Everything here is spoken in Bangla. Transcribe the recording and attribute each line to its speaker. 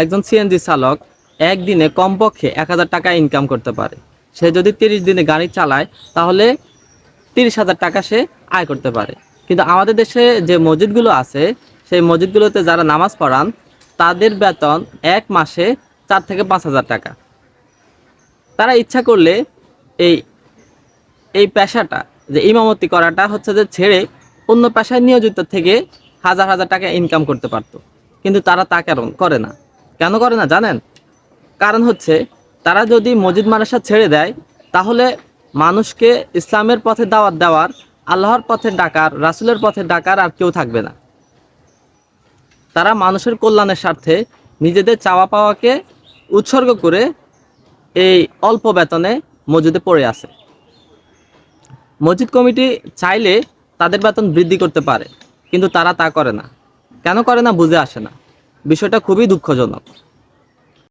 Speaker 1: একজন সিএনজি চালক একদিনে কমপক্ষে এক হাজার টাকা ইনকাম করতে পারে। সে যদি তিরিশ দিনে গাড়ি চালায়, তাহলে তিরিশ হাজার টাকা সে আয় করতে পারে। কিন্তু আমাদের দেশে যে মসজিদগুলো আছে, সেই মসজিদগুলোতে যারা নামাজ পড়ান, তাদের বেতন এক মাসে চার থেকে পাঁচ হাজার টাকা। তারা ইচ্ছা করলে এই এই পেশাটা, যে ইমামতি করাটা হচ্ছে যে ছেড়ে অন্য পেশায় নিয়োজিত থেকে হাজার হাজার টাকা ইনকাম করতে পারতো। কিন্তু তারা তা করে না? কেন করে না, জানেন? কারণ হচ্ছে, তারা যদি মসজিদ মাদ্রাসা ছেড়ে দেয়, তাহলে মানুষকে ইসলামের পথে দাওয়াত দেওয়ার, আল্লাহর পথে ডাকার, রাসুলের পথে ডাকার আর কেউ থাকবে না। তারা মানুষের কল্যাণের স্বার্থে নিজেদের চাওয়া পাওয়াকে উৎসর্গ করে এই অল্প বেতনে মসজিদে পড়ে আছে। মসজিদ কমিটি চাইলে তাদের বেতন বৃদ্ধি করতে পারে, কিন্তু তারা তা করে না। কেন করে না, বুঝে আসে না। বিষয়টা খুবই দুঃখজনক।